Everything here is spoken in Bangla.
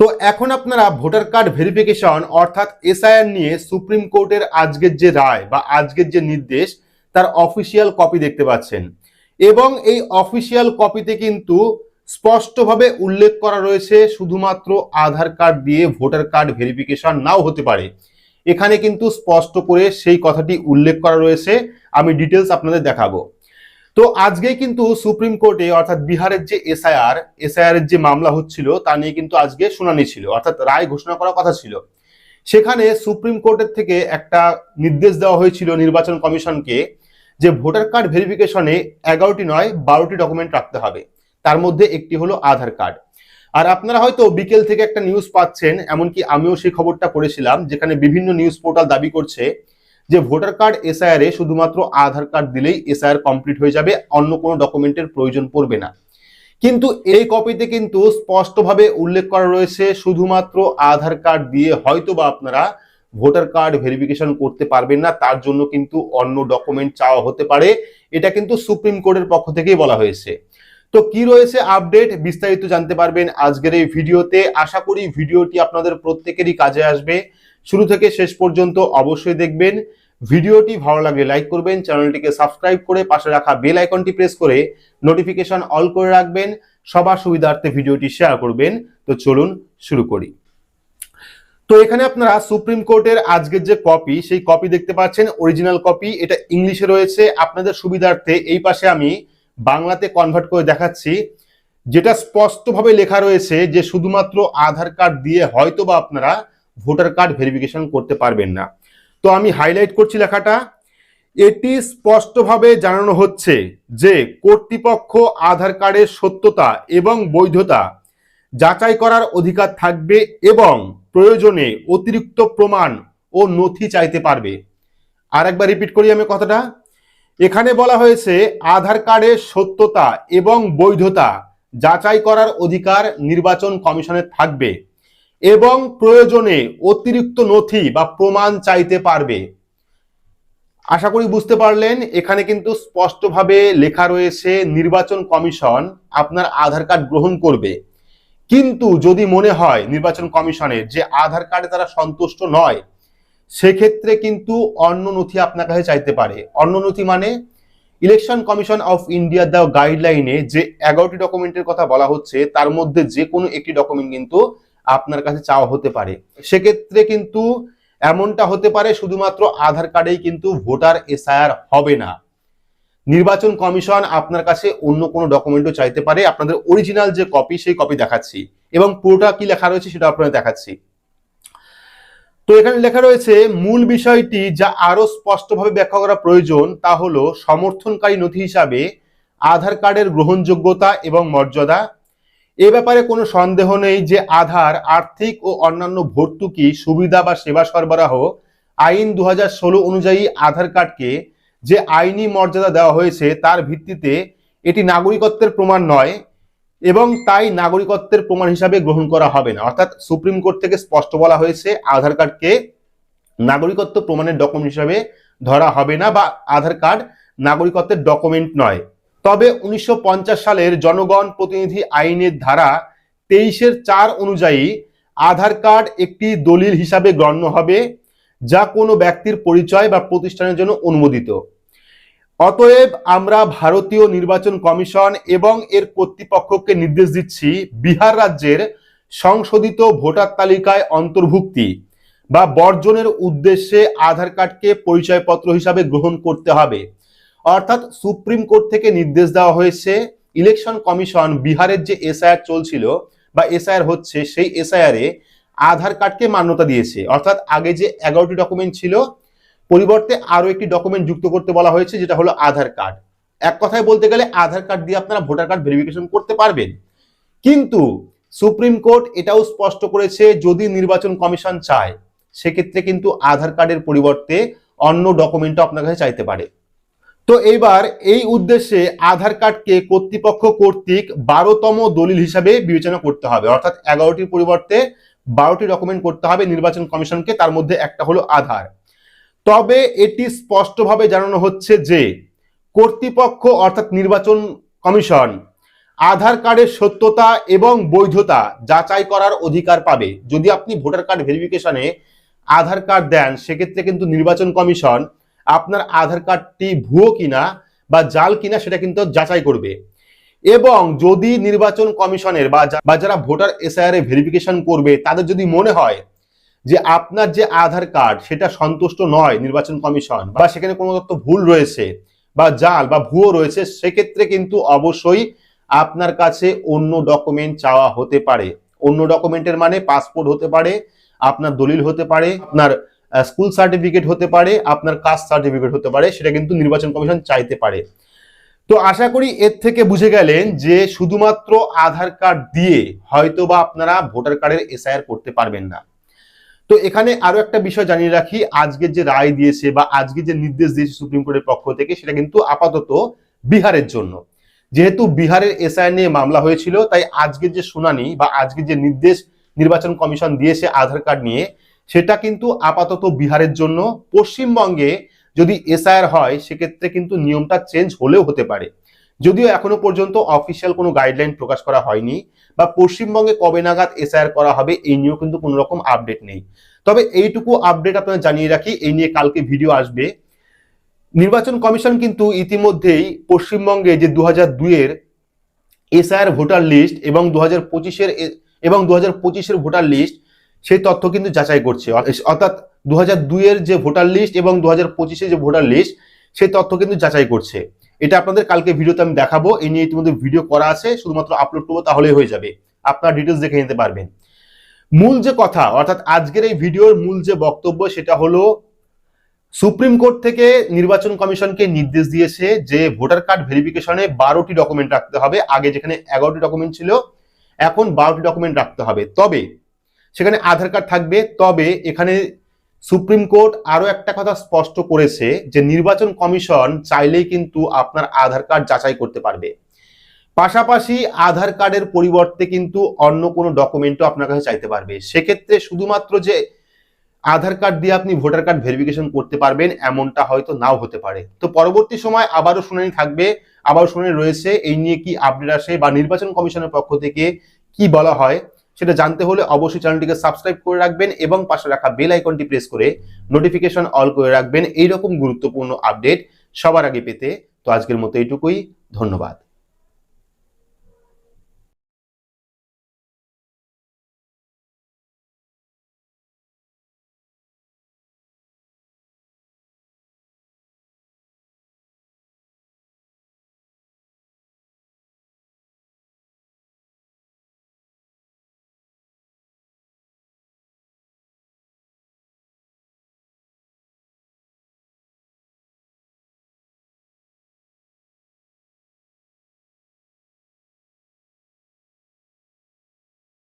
তো এখন আপনারা ভোটার কার্ড ভেরিফিকেশন অর্থাৎ এসআইআর নিয়ে সুপ্রিম কোর্টের আজকের যে রায় বা আজকের যে নির্দেশ, তার অফিসিয়াল কপি দেখতে পাচ্ছেন। এবং এই অফিসিয়াল কপিতে কিন্তু স্পষ্টভাবে উল্লেখ করা রয়েছে, শুধুমাত্র আধার কার্ড দিয়ে ভোটার কার্ড ভেরিফিকেশন নাও হতে পারে। এখানে কিন্তু স্পষ্ট করে সেই কথাটি উল্লেখ করা রয়েছে। আমি ডিটেলস আপনাদের দেখাবো। তো আজকে কিন্তু সুপ্রিম কোর্টে, অর্থাৎ বিহারের যে এসআইআর এসআইআর এর যে মামলা হচ্ছিল, তা নিয়ে কিন্তু আজকে শুনানি ছিল, অর্থাৎ রায় ঘোষণা করার কথা ছিল। সেখানে সুপ্রিম কোর্টের থেকে একটা নির্দেশ দেওয়া হয়েছিল নির্বাচন কমিশনকে যে ভোটার কার্ড ভেরিফিকেশনে এগারোটি নয়, বারোটি ডকুমেন্ট রাখতে হবে। তার মধ্যে একটি হলো আধার কার্ড। আর আপনারা হয়তো বিকেল থেকে একটা নিউজ পাচ্ছেন, এমনকি আমিও সেই খবরটা করেছিলাম যেখানে বিভিন্ন নিউজ পোর্টাল দাবি করছে যে ভোটার কার্ড এসআইআর এ শুধুমাত্র আধার কার্ড দিলেই এসআইআর কমপ্লিট হয়ে যাবে, অন্য কোনো ডকুমেন্টের প্রয়োজন পড়বে না। কিন্তু এই কপিতে কিন্তু স্পষ্টভাবে উল্লেখ করা রয়েছে, শুধুমাত্র আধার কার্ড দিয়ে হয়তো বা আপনারা ভোটার কার্ড ভেরিফিকেশন করতে পারবেন না, তার জন্য কিন্তু অন্য ডকুমেন্ট চাওয়া হতে পারে। এটা কিন্তু সুপ্রিম কোর্টের পক্ষ থেকেই বলা হয়েছে। তো কি রয়েছে আপডেট বিস্তারিত জানতে পারবেন আজকের এই ভিডিওতে। আশা করি ভিডিওটি আপনাদের প্রত্যেকেরই কাজে আসবে। শুরু থেকে শেষ পর্যন্ত অবশ্যই দেখবেন। ভিডিওটি ভালো লাগলে লাইক করবেন, চ্যানেলটিকে সাবস্ক্রাইব করে পাশে রাখা বেল আইকনটি প্রেস করে নোটিফিকেশন অল করে রাখবেন। সবার সুবিধার্থে ভিডিওটি শেয়ার করবেন। তো চলুন শুরু করি। তো এখানে আপনারা সুপ্রিম কোর্টের আজকের যে কপি সেই কপি দেখতে পাচ্ছেন অরিজিনাল কপি এটা ইংলিশে রয়েছে। আপনাদের সুবিধার্থে এই পাশে আমি বাংলাতে কনভার্ট করে দেখাচ্ছি, যেটা স্পষ্টভাবে লেখা রয়েছে যে শুধুমাত্র আধার কার্ড দিয়ে হয়তো বা আপনারা ভোটার কার্ড ভেরিফিকেশন করতে পারবেন না। তো আমি হাইলাইট করছি লেখাটা। এটি স্পষ্টভাবে জানানো হচ্ছে যে কর্তৃপক্ষ আধার কার্ডের সত্যতা এবং বৈধতা যাচাই করার অধিকার থাকবে এবং প্রয়োজনে অতিরিক্ত প্রমাণ ও নথি চাইতে পারবে। আর একবার রিপিট করি আমি কথাটা। এখানে বলা হয়েছে আধার কার্ডের সত্যতা এবং বৈধতা যাচাই করার অধিকার নির্বাচন কমিশনের থাকবে এবং প্রয়োজনে অতিরিক্ত নথি বা প্রমাণ চাইতে পারবে। আশা করি বুঝতে পারলেন, এখানে কিন্তু স্পষ্টভাবে লেখা রয়েছে নির্বাচন কমিশন আপনার আধার কার্ড গ্রহণ করবে। কিন্তু যদি মনে হয় নির্বাচন কমিশনের যে আধার কার্ডে তারা সন্তুষ্ট নয় সেক্ষেত্রে কিন্তু অন্য নথি আপনার কাছে চাইতে পারে। অন্য নথি মানে ইলেকশন কমিশন অফ ইন্ডিয়ার দেওয়া গাইডলাইনে যে এগারোটি ডকুমেন্টের কথা বলা হচ্ছে, তার মধ্যে যে কোনো একটি ডকুমেন্ট কিন্তু আপনার কাছে চাওয়া হতে পারে। সেক্ষেত্রে কিন্তু এমনটা হতে পারে শুধুমাত্র আধার কার্ডেই কিন্তু ভোটার এসআইআর হবে না। নির্বাচন কমিশন আপনার কাছে অন্য কোনো ডকুমেন্টও চাইতে পারে। আপনাদের অরিজিনাল যে কপি সেই কপি দেখাচ্ছি। এবং পুরোটা কি লেখা রয়েছে, সেটা আপনাদের দেখাচ্ছি। তো এখানে লেখা রয়েছে, মূল বিষয়টি যা আরও স্পষ্টভাবে ব্যাখ্যা করা প্রয়োজন তা হলো সমর্থনকারী নথি হিসাবে আধার কার্ডের গ্রহণযোগ্যতা এবং মর্যাদা। এ ব্যাপারে কোনো সন্দেহ নেই যে আধার, আর্থিক ও অন্যান্য ভর্তুকি, সুবিধা বা সেবা সরবরাহ, আইন দু হাজার ষোলো অনুযায়ী আধার কার্ডকে যে আইনি মর্যাদা দেওয়া হয়েছে তার ভিত্তিতে এটি নাগরিকত্বের প্রমাণ নয়। এবং তাই নাগরিকত্বের প্রমাণ হিসাবে গ্রহণ করা হবে না। অর্থাৎ সুপ্রিম কোর্ট থেকে স্পষ্ট বলা হয়েছে আধার কার্ডকে নাগরিকত্ব প্রমাণের ডকুমেন্ট হিসাবে ধরা হবে না বা আধার কার্ড নাগরিকত্বের ডকুমেন্ট নয়। তবে উনিশশো পঞ্চাশ সালের জনগণ প্রতিনিধি আইনের ধারা তেইশের চার অনুযায়ী আধার কার্ড একটি দলিল হিসাবে গণ্য হবে যা কোনো ব্যক্তির পরিচয় বা প্রতিষ্ঠানের জন্য অনুমোদিত। অতএব আমরা ভারতীয় নির্বাচন কমিশন এবং এর কর্তৃপক্ষকে নির্দেশ দিচ্ছি বিহার রাজ্যের সংশোধিত ভোটার তালিকায় অন্তর্ভুক্তি বা বর্জনের উদ্দেশ্যে আধার কার্ডকে পরিচয়পত্র হিসাবে গ্রহণ করতে হবে। অর্থাৎ সুপ্রিম কোর্ট থেকে নির্দেশ দেওয়া হয়েছে, ইলেকশন কমিশন বিহারের যে এসআইআর চলছিল বা এসআইআর হচ্ছে, সেই এসআইআর আধার কার্ডকে মান্যতা দিয়েছে। অর্থাৎ আগে যে এগারোটি ডকুমেন্ট ছিল পরিবর্তে আরও একটি ডকুমেন্ট যুক্ত করতে বলা হয়েছে, যেটা হলো আধার কার্ড। এক কথায় বলতে গেলে আধার কার্ড দিয়ে আপনারা ভোটার কার্ড ভেরিফিকেশন করতে পারবেন। কিন্তু সুপ্রিম কোর্ট এটাও স্পষ্ট করেছে, যদি নির্বাচন কমিশন চায়, সেক্ষেত্রে কিন্তু আধার কার্ডের পরিবর্তে অন্য ডকুমেন্টও আপনার কাছে চাইতে পারে। তো এইবার এই উদ্দেশ্যে আধার কার্ডকে কর্তৃপক্ষ কর্তৃক বারোতম দলিল হিসাবে বিবেচনা করতে হবে। অর্থাৎ এগারোটির পরিবর্তে বারোটি ডকুমেন্ট করতে হবে নির্বাচন কমিশনকে, তার মধ্যে একটা হলো আধার। তবে এটি স্পষ্টভাবে জানানো হচ্ছে যে কর্তৃপক্ষ অর্থাৎ নির্বাচন কমিশন আধার কার্ডের সত্যতা এবং বৈধতা যাচাই করার অধিকার পাবে। যদি আপনি ভোটার কার্ড ভেরিফিকেশনে আধার কার্ড দেন, সেক্ষেত্রে কিন্তু নির্বাচন কমিশন আপনার আধার কার্ডটি ভুয়ো কিনা বা জাল কিনা সেটা কিন্তু যাচাই করবে। এবং যদি নির্বাচন কমিশনের বা যারা ভোটার এসআইআর এ ভেরিফিকেশন করবে, তাদের যদি মনে হয় যে আপনার যে আধার কার্ড, সেটা সন্তুষ্ট নয় নির্বাচন কমিশন বা সেখানে কোনো তথ্য ভুল রয়েছে বা জাল বা ভুয়ো রয়েছে, সেক্ষেত্রে কিন্তু অবশ্যই আপনার কাছে অন্য ডকুমেন্ট চাওয়া হতে পারে। অন্য ডকুমেন্টের মানে পাসপোর্ট হতে পারে, আপনার দলিল হতে পারে, আপনার স্কুল সার্টিফিকেট হতে পারে, আপনার কাস্ট সার্টিফিকেট হতে পারে, সেটা কিন্তু নির্বাচন কমিশন চাইতে পারে। তো আশা করি এর থেকে বুঝে গেলেন যে শুধুমাত্র আধার কার্ড দিয়ে হয়তো বা আপনারা ভোটার কার্ডের এসআইআর করতে পারবেন না। তো এখানে আরও একটা বিষয় জানিয়ে রাখি আজকের যে রায় দিয়েছে বা আজকে যে নির্দেশ দিয়েছে সুপ্রিম কোর্টের পক্ষ থেকে, সেটা কিন্তু আপাতত বিহারের জন্য। যেহেতু বিহারের এসআই নিয়ে মামলা হয়েছিল, তাই আজকের যে শুনানি বা আজকের যে নির্দেশ নির্বাচন কমিশন দিয়েছে আধার কার্ড নিয়ে, সেটা কিন্তু আপাতত বিহারের জন্য। পশ্চিমবঙ্গে যদি এসআইআর হয়, সেক্ষেত্রে কিন্তু নিয়মটা চেঞ্জ হলেও হতে পারে। যদিও এখনও পর্যন্ত অফিসিয়াল কোনো গাইডলাইন প্রকাশ করা হয়নি বা পশ্চিমবঙ্গে কবে নাগাদ এসআইআর করা হবে এই নিয়েও কিন্তু কোনো রকম আপডেট নেই। তবে এইটুকু আপডেট আপনারা জানিয়ে রাখি, এই নিয়ে কালকে ভিডিও আসবে। নির্বাচন কমিশন কিন্তু ইতিমধ্যেই পশ্চিমবঙ্গে যে দু হাজার দুইয়ের এসআইআর ভোটার লিস্ট এবং দু হাজার পঁচিশের এবং দু হাজার পঁচিশের ভোটার লিস্ট সেই তথ্য কিন্তু যাচাই করছে। অর্থাৎ দু হাজার দুইয়ের যে ভোটার লিস্ট এবং দু হাজার পঁচিশের যে ভোটার লিস্ট সেই তথ্য কিন্তু যাচাই করছে। এটা আপনাদের কালকে ভিডিওতে আমি দেখাবো, এই নিয়ে ইতিমধ্যে ভিডিও করা আছে, শুধুমাত্র আপলোড করব, তাহলেই হয়ে যাবে। আপনারা ডিটেলস দেখে নিতে পারবেন। মূল যে কথা, অর্থাৎ আজকের এই ভিডিওর মূল যে বক্তব্য, সেটা হলো, সুপ্রিম কোর্ট থেকে নির্বাচন কমিশনকে নির্দেশ দিয়েছে যে ভোটার কার্ড ভেরিফিকেশনে বারোটি ডকুমেন্ট রাখতে হবে। আগে যেখানে এগারোটি ডকুমেন্ট ছিল, এখন বারোটি ডকুমেন্ট রাখতে হবে। তবে, সেখানে আধার কার্ড থাকবে, তবে এখানে সুপ্রিম কোর্ট আরও একটা কথা স্পষ্ট করেছে যে নির্বাচন কমিশন চাইলেই কিন্তু আপনার আধার কার্ড যাচাই করতে পারবে। পাশাপাশি আধার কার্ডের পরিবর্তে কিন্তু অন্য কোনো ডকুমেন্টও আপনার কাছে চাইতে পারবে। সেক্ষেত্রে শুধুমাত্র যে আধার কার্ড দিয়ে আপনি ভোটার কার্ড ভেরিফিকেশন করতে পারবেন, এমনটা হয়তো নাও হতে পারে। তো পরবর্তী সময় আবারও শুনানি থাকবে, আবারও শুনানি রয়েছে। এই নিয়ে কি আপডেট আসে বা নির্বাচন কমিশনের পক্ষ থেকে কি বলা হয়? সেটা জানতে হলে অবশ্যই চ্যানেলটিকে সাবস্ক্রাইব করে রাখবেন এবং পাশে রাখা বেল আইকনটি প্রেস করে নোটিফিকেশন অল করে রাখবেন। এইরকম গুরুত্বপূর্ণ আপডেট সবার আগে পেতে তো আজকের মতো এইটুকুই। ধন্যবাদ।